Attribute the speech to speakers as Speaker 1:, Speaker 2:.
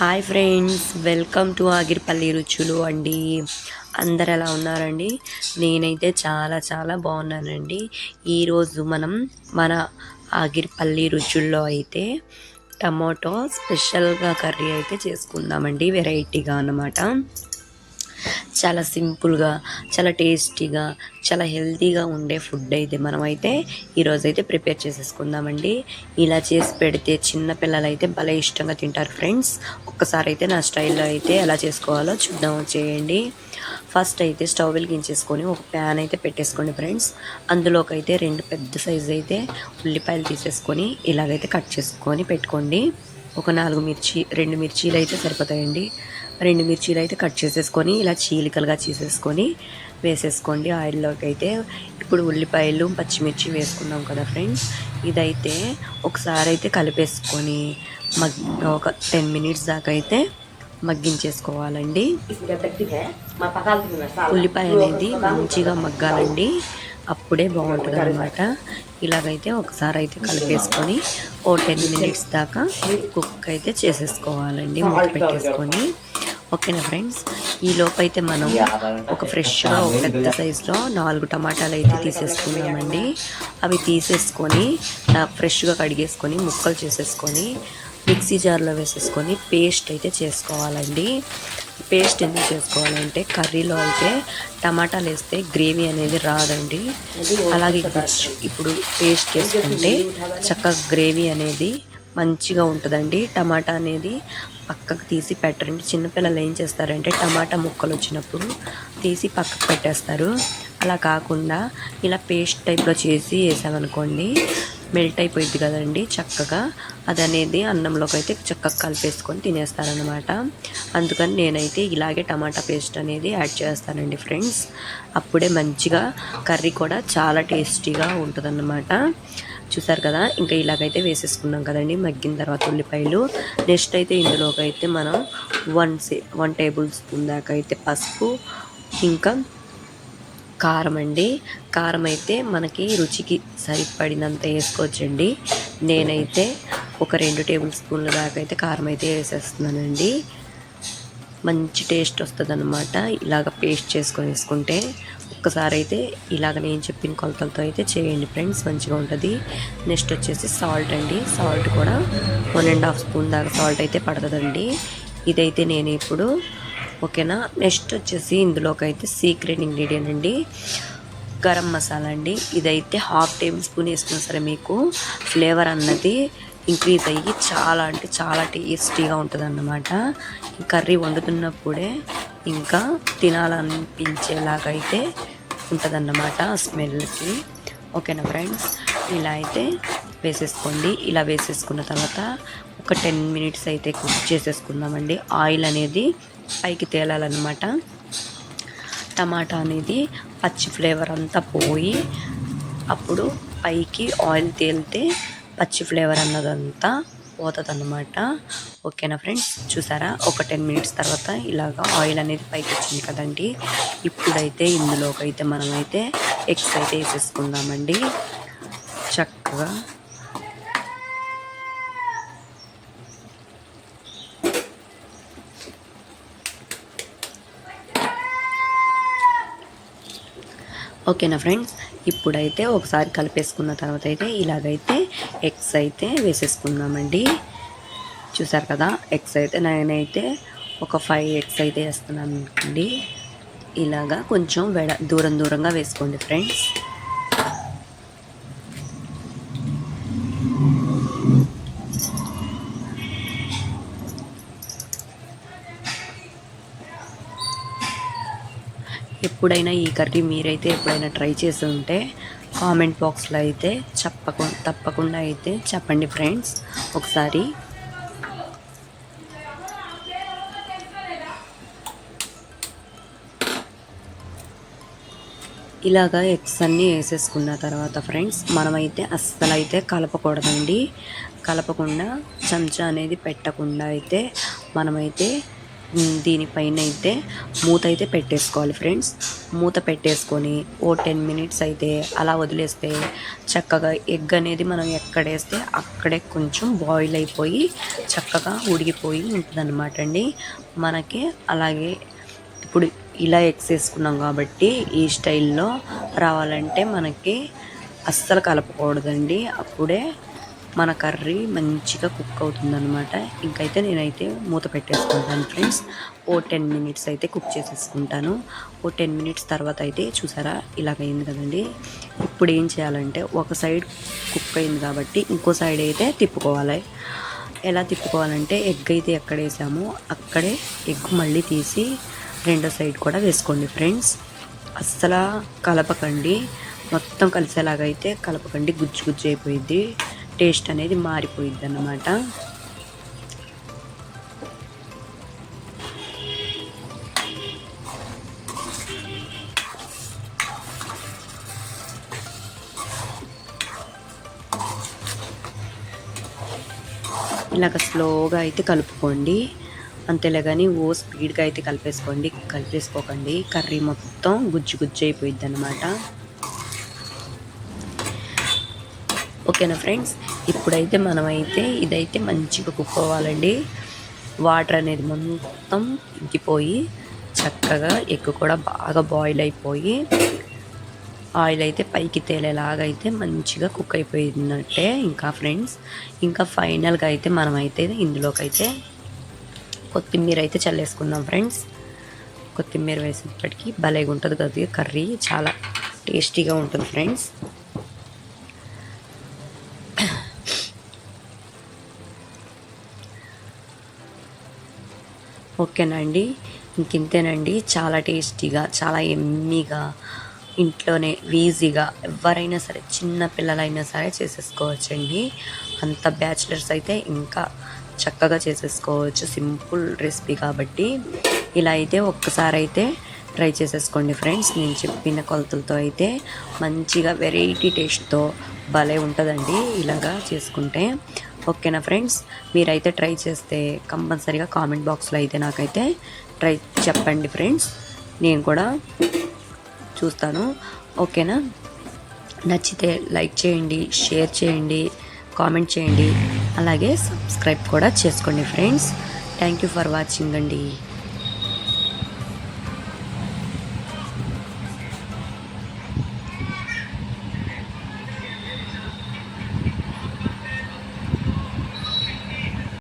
Speaker 1: Hi friends welcome to Agiripalli రుచులు అండి. అందరు ఎలా ఉన్నారండి? నేనైతే చాలా చాలా బాగున్నానండి. ఈరోజు మనం మన ఆగిరిపల్లి రుచుల్లో అయితే టమాటో స్పెషల్గా కర్రీ అయితే చేసుకుందామండి వెరైటీగా అన్నమాట. చాలా సింపుల్గా చాలా టేస్టీగా చాలా హెల్తీగా ఉండే ఫుడ్ అయితే మనం అయితే ఈరోజు అయితే ప్రిపేర్ చేసేసుకుందామండి. ఇలా చేసి పెడితే చిన్న పిల్లలు అయితే భలే ఇష్టంగా తింటారు ఫ్రెండ్స్. ఒక్కసారి అయితే నా స్టైల్లో అయితే ఎలా చేసుకోవాలో చూద్దాం చేయండి. ఫస్ట్ అయితే స్టవ్ వెలిగించేసుకొని ఒక ప్యాన్ అయితే పెట్టేసుకోండి ఫ్రెండ్స్. అందులోకి అయితే రెండు పెద్ద సైజు అయితే ఉల్లిపాయలు తీసేసుకొని ఇలాగైతే కట్ చేసుకొని పెట్టుకోండి. ఒక నాలుగు మిర్చి రెండు మిర్చీలు అయితే సరిపోతాయండి. రెండు మిర్చీలు అయితే కట్ చేసేసుకొని ఇలా చీలికలుగా చేసేసుకొని వేసేసుకోండి. ఆయిల్లోకి అయితే ఇప్పుడు ఉల్లిపాయలు పచ్చిమిర్చి వేసుకున్నాం కదా ఫ్రెండ్స్. ఇదైతే ఒకసారి అయితే కలిపేసుకొని మగ్ ఒక టెన్ మినిట్స్ దాకా అయితే మగ్గించేసుకోవాలండి. ఉల్లిపాయ అనేది మంచిగా మగ్గాలండి. అప్పుడే బాగుంటుంది అనమాట ఇలాగైతే ఒకసారి అయితే కలిపేసుకొని ఓ టెన్ మినిట్స్ దాకా కుక్ అయితే చేసేసుకోవాలండి మూత పెట్టేసుకొని. ఓకేనా ఫ్రెండ్స్? ఈ లోపైతే మనం ఒక ఫ్రెష్గా ఒక పెద్ద సైజులో నాలుగు టమాటాలు అయితే తీసేసుకున్నామండి. అవి తీసేసుకొని ఫ్రెష్గా కడిగేసుకొని ముక్కలు చేసేసుకొని మిక్సీ జార్లో వేసేసుకొని పేస్ట్ అయితే చేసుకోవాలండి. పేస్ట్ ఎందుకు చేసుకోవాలంటే కర్రీలో అయితే టమాటాలు వేస్తే గ్రేవీ అనేది రాదండి. అలాగే ఇప్పుడు పేస్ట్ చేసుకుంటే చక్కగా గ్రేవీ అనేది మంచిగా ఉంటుందండి. టమాటా అనేది పక్కకు తీసి పెట్టరండి. చిన్నపిల్లలు ఏం చేస్తారంటే టమాటా ముక్కలు వచ్చినప్పుడు తీసి పక్కకు పెట్టేస్తారు. అలా కాకుండా ఇలా పేస్ట్ టైప్లో చేసి వేసామనుకోండి మెల్ట్ అయిపోయింది కదండి చక్కగా. అది అనేది అన్నంలోకి అయితే చక్కగా కలిపేసుకొని తినేస్తారనమాట అందుకని నేనైతే ఇలాగే టమాటా పేస్ట్ అనేది యాడ్ చేస్తానండి ఫ్రెండ్స్. అప్పుడే మంచిగా కర్రీ కూడా చాలా టేస్టీగా ఉంటుందన్నమాట. చూసారు కదా ఇంకా ఇలాగైతే వేసేసుకున్నాం కదండి మగ్గిన తర్వాత ఉల్లిపాయలు. నెక్స్ట్ అయితే ఇందులోకి అయితే మనం one say one tablespoon దాకా అయితే పసుపు ఇంకా కారం అండి కారం అయితే మనకి రుచికి సరిపడినంత వేసుకోవచ్చండి. నేనైతే ఒక రెండు టేబుల్ స్పూన్ల దాకా అయితే కారం అయితే వేసేస్తున్నానండి. మంచి టేస్ట్ వస్తుంది అనమాట ఇలాగ పేస్ట్ చేసుకొని వేసుకుంటే ఒక్కసారి అయితే ఇలాగ నేను చెప్పిన కొలతలతో అయితే చేయండి ఫ్రెండ్స్ మంచిగా ఉంటుంది. నెక్స్ట్ వచ్చేసి సాల్ట్ అండి. సాల్ట్ కూడా వన్ అండ్ హాఫ్ స్పూన్ దాకా సాల్ట్ అయితే పడుతుందండి. ఇదైతే నేను ఇప్పుడు ఓకేనా? నెక్స్ట్ వచ్చేసి ఇందులోకి అయితే సీక్రెట్ ఇంగ్రీడియంట్ అండి. గరం మసాలా అండి. ఇదైతే హాఫ్ టేబుల్ స్పూన్ వేసుకున్నా సరే మీకు ఫ్లేవర్ అన్నది ఇంక్రీజ్ అయ్యి చాలా అంటే చాలా టేస్టీగా ఉంటుంది అన్నమాట కర్రీ వండుతున్నప్పుడే ఇంకా తినాలనిపించేలాగైతే ఉంటుందన్నమాట స్మెల్కి ఓకేనా ఫ్రెండ్స్ ఇలా అయితే వేసేసుకోండి. ఇలా వేసేసుకున్న తర్వాత ఒక టెన్ మినిట్స్ అయితే కుక్ చేసేసుకుందామండి. ఆయిల్ అనేది పైకి తేలాలన్నమాట. టమాటా అనేది పచ్చి ఫ్లేవర్ అంతా పోయి అప్పుడు పైకి ఆయిల్ తేలితే పచ్చి ఫ్లేవర్ అన్నదంతా పోతుంది అనమాట ఓకేనా ఫ్రెండ్స్? చూసారా? ఒక టెన్ మినిట్స్ తర్వాత ఇలాగా ఆయిల్ అనేది పైకి వచ్చింది కదండి. ఇప్పుడైతే ఇందులోకి అయితే మనమైతే ఎగ్స్ అయితే వేసేసుకుందామండి. చక్కగా ఓకేనా ఫ్రెండ్స్? ఇప్పుడైతే ఒకసారి కలిపేసుకున్న తర్వాత అయితే ఇలాగైతే ఎగ్స్ అయితే వేసేసుకుందామండి. చూసారు కదా? ఎగ్స్ అయితే నేనైతే ఒక ఫైవ్ ఎగ్స్ అయితే వేస్తున్నాను అనుకోండి. ఇలాగా కొంచెం వెడ దూరం దూరంగా వేసుకోండి ఫ్రెండ్స్. ఎప్పుడైనా ఈ కర్రీ మీరైతే ఎప్పుడైనా ట్రై చేసి ఉంటే కామెంట్ బాక్స్లో అయితే చెప్పకుండా తప్పకుండా అయితే చెప్పండి ఫ్రెండ్స్. ఒకసారి ఇలాగా ఎగ్స్ అన్నీ వేసేసుకున్న తర్వాత ఫ్రెండ్స్ మనమైతే అస్సలు అయితే కలపకూడదండి. కలపకుండా చెంచా అనేది పెట్టకుండా అయితే మనమైతే దీనిపైన అయితే మూత అయితే పెట్టేసుకోవాలి ఫ్రెండ్స్. మూత పెట్టేసుకొని ఓ టెన్ మినిట్స్ అయితే అలా వదిలేస్తే చక్కగా ఎగ్ అనేది మనం ఎక్కడేస్తే అక్కడే కొంచెం బాయిల్ అయిపోయి చక్కగా ఉడిగిపోయి ఉంటుందన్నమాట అండి. మనకి అలాగే ఇప్పుడు ఇలా ఎగ్స్ వేసుకున్నాం కాబట్టి ఈ స్టైల్లో రావాలంటే మనకి అస్సలు కలపకూడదండి. అప్పుడే మన కర్రీ మంచిగా కుక్ అవుతుందన్నమాట. ఇంకైతే నేనైతే మూత పెట్టేసుకుంటాను ఫ్రెండ్స్. ఓ టెన్ మినిట్స్ అయితే కుక్ చేసేసుకుంటాను. ఓ టెన్ మినిట్స్ తర్వాత అయితే చూసారా ఇలాగైంది కదండి. ఇప్పుడు ఏం చేయాలంటే ఒక సైడ్ కుక్ అయింది కాబట్టి ఇంకో సైడ్ అయితే తిప్పుకోవాలి. ఎలా తిప్పుకోవాలంటే ఎగ్ అయితే ఎక్కడ వేసామో అక్కడే ఎగ్ మళ్ళీ తీసి రెండో సైడ్ కూడా వేసుకోండి ఫ్రెండ్స్. అస్సలు కలపకండి. మొత్తం కలిసేలాగా అయితే కలపకండి. గుజ్జు గుజ్జు అయిపోయింది టేస్ట్ అనేది మారిపోయిద్ది అన్నమాట ఇలాగ స్లోగా అయితే కలుపుకోండి. అంతేలే కానీ ఓ స్పీడ్గా అయితే కలిపేసుకోండి. కలిపేసుకోకండి. కర్రీ మొత్తం గుజ్జు గుజ్జు అయిపోయిద్ది అనమాట ఓకేనా ఫ్రెండ్స్? ఇప్పుడైతే మనమైతే ఇదైతే మంచిగా కుక్ అవ్వాలండి వాటర్ అనేది మొత్తం ఇంకిపోయి చక్కగా ఎగ్ కూడా బాగా బాయిల్ అయిపోయి ఆయిల్ అయితే పైకి తేలేలాగా అయితే మంచిగా కుక్ అయిపోయినట్టే ఇంకా ఫ్రెండ్స్. ఇంకా ఫైనల్గా అయితే మనమైతే ఇందులోకి అయితే కొత్తిమీర అయితే చల్లేసుకుందాం ఫ్రెండ్స్. కొత్తిమీర వేసేటప్పటికి భలేగా ఉంటుంది కదా కర్రీ. చాలా టేస్టీగా ఉంటుంది ఫ్రెండ్స్. ఓకేనండి. ఇంకింతేనండి. చాలా టేస్టీగా చాలా ఎమ్మీగా ఇంట్లోనే ఈజీగా ఎవరైనా సరే చిన్న పిల్లలైనా సరే చేసేసుకోవచ్చండి. అంత బ్యాచిలర్స్ అయితే ఇంకా చక్కగా చేసేసుకోవచ్చు. సింపుల్ రెసిపీ కాబట్టి ఇలా అయితే ఒక్కసారి అయితే ట్రై చేసేసుకోండి ఫ్రెండ్స్. నేను చెప్పిన కొలతలతో అయితే మంచిగా వెరైటీ టేస్ట్తో భలే ఉంటుందండి ఇలాగా చేసుకుంటే. ఓకేనా ఫ్రెండ్స్? మీరైతే ట్రై చేస్తే కంపల్సరీగా కామెంట్ బాక్స్లో అయితే నాకైతే ట్రై చెప్పండి ఫ్రెండ్స్. నేను కూడా చూస్తాను. ఓకేనా? నచ్చితే లైక్ చేయండి షేర్ చేయండి కామెంట్ చేయండి. అలాగే సబ్స్క్రైబ్ కూడా చేసుకోండి friends. Thank you for watching అండి.